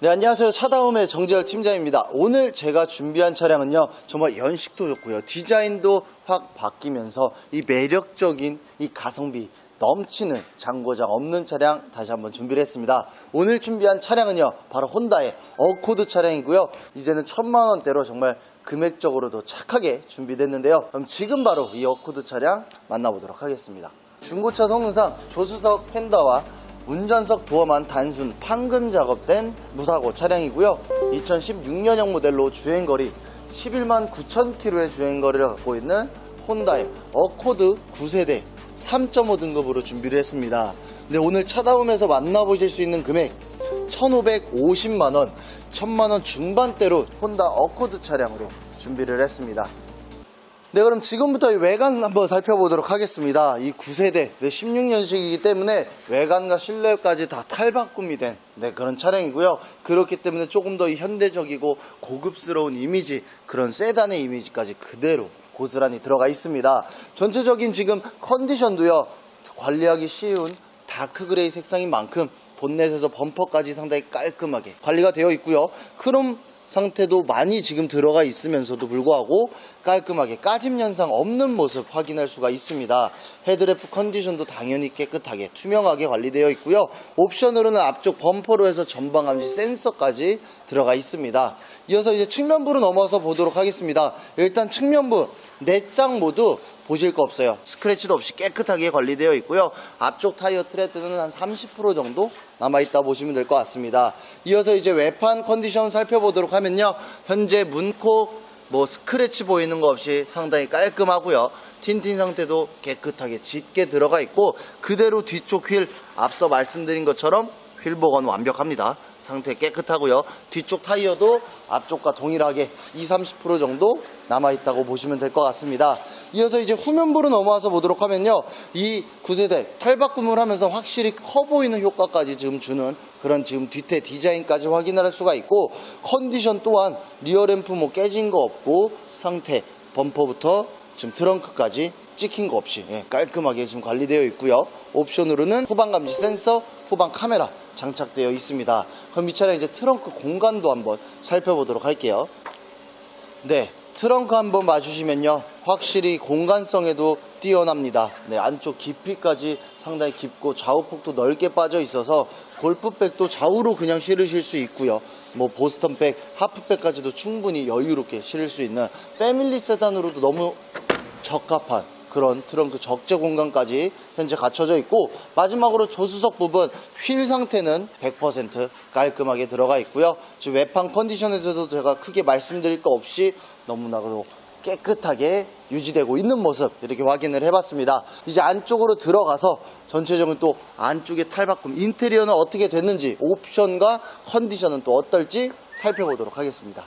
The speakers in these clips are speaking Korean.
네, 안녕하세요. 차다움의 정재열 팀장입니다. 오늘 제가 준비한 차량은요, 정말 연식도 좋고요. 디자인도 확 바뀌면서 이 매력적인 이 가성비 넘치는 장고장 없는 차량 다시 한번 준비를 했습니다. 오늘 준비한 차량은요, 바로 혼다의 어코드 차량이고요. 이제는 천만 원대로 정말 금액적으로도 착하게 준비됐는데요. 그럼 지금 바로 이 어코드 차량 만나보도록 하겠습니다. 중고차 성능상 조수석 펜더와 운전석 도어만 단순 판금 작업된 무사고 차량이고요. 2016년형 모델로 주행거리 11만 9천 킬로의 주행거리를 갖고 있는 혼다의 어코드 9세대 3.5 등급으로 준비를 했습니다. 근데 오늘 차다움에서 만나보실 수 있는 금액 1,550만 원, 1,000만 원 중반대로 혼다 어코드 차량으로 준비를 했습니다. 네, 그럼 지금부터 이 외관 한번 살펴보도록 하겠습니다. 이 9세대, 16년식이기 때문에 외관과 실내까지 다 탈바꿈이 된 네, 그런 차량이고요. 그렇기 때문에 조금 더이 현대적이고 고급스러운 이미지, 그런 세단의 이미지까지 그대로 고스란히 들어가 있습니다. 전체적인 지금 컨디션도요, 관리하기 쉬운 다크 그레이 색상인 만큼 본넷에서 범퍼까지 상당히 깔끔하게 관리가 되어 있고요. 크롬 상태도 많이 지금 들어가 있으면서도 불구하고 깔끔하게 까짐 현상 없는 모습 확인할 수가 있습니다. 헤드래프 컨디션도 당연히 깨끗하게 투명하게 관리되어 있고요. 옵션으로는 앞쪽 범퍼로 해서 전방 감시 센서까지 들어가 있습니다. 이어서 이제 측면부로 넘어서 보도록 하겠습니다. 일단 측면부 내장 모두 보실 거 없어요. 스크래치도 없이 깨끗하게 관리되어 있고요. 앞쪽 타이어 트레드는 한 30% 정도 남아있다 보시면 될 것 같습니다. 이어서 이제 외판 컨디션 살펴보도록 하면요. 현재 문콕 뭐 스크래치 보이는 거 없이 상당히 깔끔하고요. 틴틴 상태도 깨끗하게 짙게 들어가 있고 그대로 뒤쪽 휠 앞서 말씀드린 것처럼 휠 복원 완벽합니다. 상태 깨끗하고요. 뒤쪽 타이어도 앞쪽과 동일하게 20, 30% 정도 남아있다고 보시면 될 것 같습니다. 이어서 이제 후면부로 넘어와서 보도록 하면요. 이 9세대 탈바꿈을 하면서 확실히 커 보이는 효과까지 지금 주는 그런 지금 뒤태 디자인까지 확인을 할 수가 있고 컨디션 또한 리어램프 뭐 깨진 거 없고 상태 범퍼부터 지금 트렁크까지 찍힌 거 없이 예, 깔끔하게 지금 관리되어 있고요. 옵션으로는 후방 감지 센서, 후방 카메라 장착되어 있습니다. 그럼 이 차량 이제 트렁크 공간도 한번 살펴보도록 할게요. 네, 트렁크 한번 봐주시면요. 확실히 공간성에도 뛰어납니다. 네, 안쪽 깊이까지 상당히 깊고 좌우폭도 넓게 빠져 있어서 골프백도 좌우로 그냥 실으실 수 있고요. 뭐 보스턴백, 하프백까지도 충분히 여유롭게 실을 수 있는 패밀리 세단으로도 너무 적합한 그런 트렁크 적재 공간까지 현재 갖춰져 있고 마지막으로 조수석 부분 휠 상태는 100% 깔끔하게 들어가 있고요. 지금 외판 컨디션에서도 제가 크게 말씀드릴 거 없이 너무나도 깨끗하게 유지되고 있는 모습 이렇게 확인을 해봤습니다. 이제 안쪽으로 들어가서 전체적인 또 안쪽의 탈바꿈 인테리어는 어떻게 됐는지 옵션과 컨디션은 또 어떨지 살펴보도록 하겠습니다.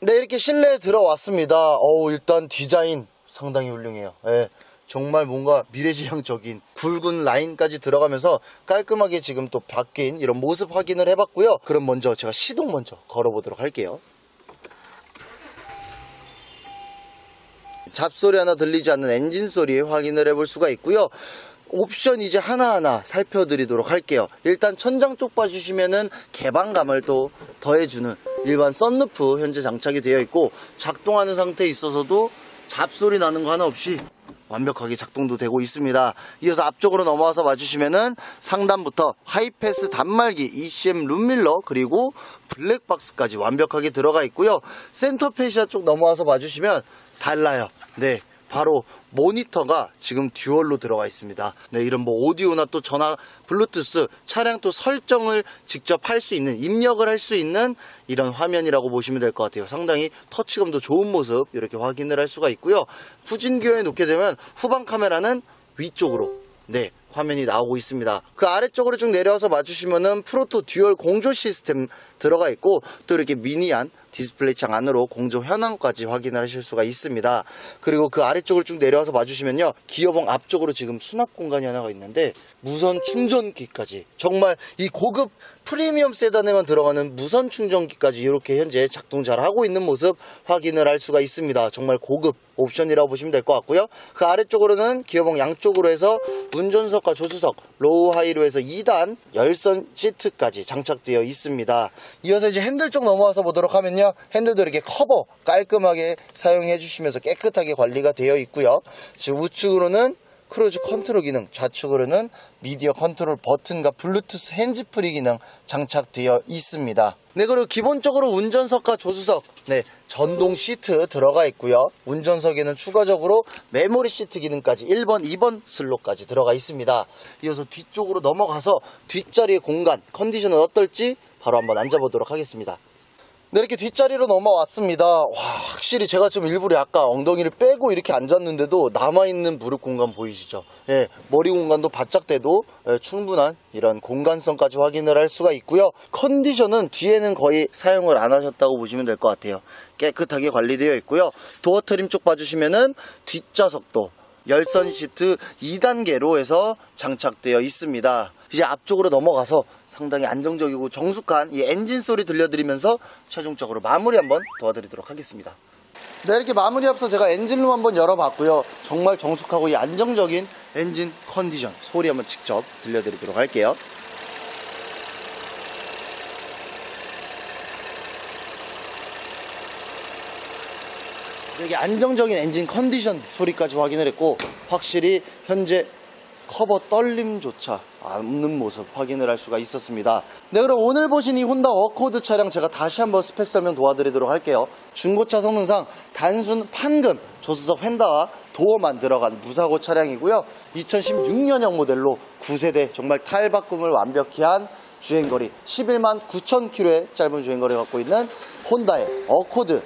네 이렇게 실내에 들어왔습니다. 어우 일단 디자인 상당히 훌륭해요. 예, 정말 뭔가 미래지향적인 굵은 라인까지 들어가면서 깔끔하게 지금 또 바뀐 이런 모습 확인을 해봤고요. 그럼 먼저 제가 시동 먼저 걸어보도록 할게요. 잡소리 하나 들리지 않는 엔진 소리 확인을 해볼 수가 있고요. 옵션 이제 하나하나 살펴드리도록 할게요. 일단 천장 쪽 봐주시면은 개방감을 또 더해주는 일반 썬루프 현재 장착이 되어 있고 작동하는 상태에 있어서도 잡소리 나는 거 하나 없이 완벽하게 작동도 되고 있습니다. 이어서 앞쪽으로 넘어와서 봐주시면은 상단부터 하이패스 단말기, ECM 룸밀러 그리고 블랙박스까지 완벽하게 들어가 있고요. 센터 페시아 쪽 넘어와서 봐주시면 달라요. 네. 바로 모니터가 지금 듀얼로 들어가 있습니다. 네, 이런 뭐 오디오나 또 전화, 블루투스, 차량 또 설정을 직접 할 수 있는, 입력을 할 수 있는 이런 화면이라고 보시면 될 것 같아요. 상당히 터치감도 좋은 모습 이렇게 확인을 할 수가 있고요. 후진기어에 놓게 되면 후방 카메라는 위쪽으로 네, 화면이 나오고 있습니다. 그 아래쪽으로 쭉 내려와서 봐주시면은 프로토 듀얼 공조 시스템 들어가 있고 또 이렇게 미니한 디스플레이 창 안으로 공조 현황까지 확인하실 수가 있습니다. 그리고 그 아래쪽을 쭉 내려와서 봐주시면요. 기어봉 앞쪽으로 지금 수납 공간이 하나가 있는데 무선 충전기까지 정말 이 고급 프리미엄 세단에만 들어가는 무선 충전기까지 이렇게 현재 작동 잘 하고 있는 모습 확인을 할 수가 있습니다. 정말 고급 옵션이라고 보시면 될 것 같고요. 그 아래쪽으로는 기어봉 양쪽으로 해서 운전석 운전석과 조수석, 로우 하이로에서 2단 열선 시트까지 장착되어 있습니다. 이어서 이제 핸들 쪽 넘어와서 보도록 하면요. 핸들도 이렇게 커버 깔끔하게 사용해 주시면서 깨끗하게 관리가 되어 있고요. 지금 우측으로는 크루즈 컨트롤 기능, 좌측으로는 미디어 컨트롤 버튼과 블루투스 핸즈프리 기능 장착되어 있습니다. 네, 그리고 기본적으로 운전석과 조수석, 네, 전동 시트 들어가 있고요. 운전석에는 추가적으로 메모리 시트 기능까지 1번, 2번 슬롯까지 들어가 있습니다. 이어서 뒤쪽으로 넘어가서 뒷자리의 공간, 컨디션은 어떨지 바로 한번 앉아보도록 하겠습니다. 네, 이렇게 뒷자리로 넘어왔습니다. 와, 확실히 제가 좀 일부러 아까 엉덩이를 빼고 이렇게 앉았는데도 남아있는 무릎 공간 보이시죠? 예, 머리 공간도 바짝 돼도 예, 충분한 이런 공간성까지 확인을 할 수가 있고요. 컨디션은 뒤에는 거의 사용을 안 하셨다고 보시면 될 것 같아요. 깨끗하게 관리되어 있고요. 도어 트림 쪽 봐주시면은 뒷좌석도 열선 시트 2단계로 해서 장착되어 있습니다. 이제 앞쪽으로 넘어가서 상당히 안정적이고 정숙한 이 엔진 소리 들려드리면서 최종적으로 마무리 한번 도와드리도록 하겠습니다. 네, 이렇게 마무리 앞서 제가 엔진룸 한번 열어봤고요. 정말 정숙하고 이 안정적인 엔진 컨디션 소리 한번 직접 들려드리도록 할게요. 이렇게 안정적인 엔진 컨디션 소리까지 확인을 했고 확실히 현재 커버 떨림조차 없는 모습 확인을 할 수가 있었습니다. 네, 그럼 오늘 보신 이 혼다 어코드 차량 제가 다시 한번 스펙 설명 도와드리도록 할게요. 중고차 성능상 단순 판금 조수석 휀다와 도어만 들어간 무사고 차량이고요. 2016년형 모델로 9세대 정말 탈바꿈을 완벽히 한 주행거리 11만 9천 킬로의 짧은 주행거리 갖고 있는 혼다의 어코드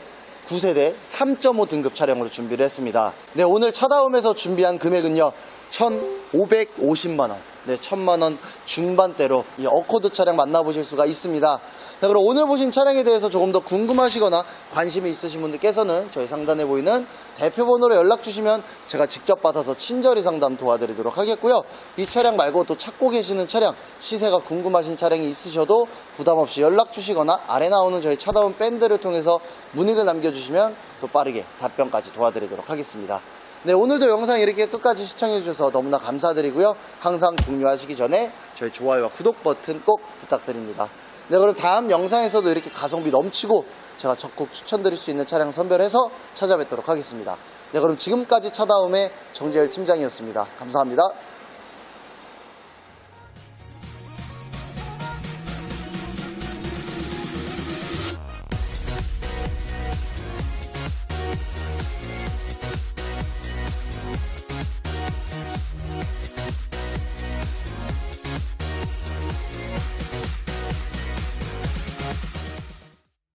9세대 3.5 등급 차량으로 준비를 했습니다. 네, 오늘 차다움에서 준비한 금액은요, 1,550만 원. 네, 1,000만원 중반대로 이 어코드 차량 만나보실 수가 있습니다. 네, 그럼 오늘 보신 차량에 대해서 조금 더 궁금하시거나 관심이 있으신 분들께서는 저희 상단에 보이는 대표 번호로 연락 주시면 제가 직접 받아서 친절히 상담 도와드리도록 하겠고요. 이 차량 말고 또 찾고 계시는 차량, 시세가 궁금하신 차량이 있으셔도 부담 없이 연락 주시거나 아래 나오는 저희 차다운 밴드를 통해서 문의를 남겨주시면 또 빠르게 답변까지 도와드리도록 하겠습니다. 네, 오늘도 영상 이렇게 끝까지 시청해주셔서 너무나 감사드리고요. 항상 종료하시기 전에 저희 좋아요와 구독 버튼 꼭 부탁드립니다. 네, 그럼 다음 영상에서도 이렇게 가성비 넘치고 제가 적극 추천드릴 수 있는 차량 선별해서 찾아뵙도록 하겠습니다. 네, 그럼 지금까지 차다움의 정재열 팀장이었습니다. 감사합니다.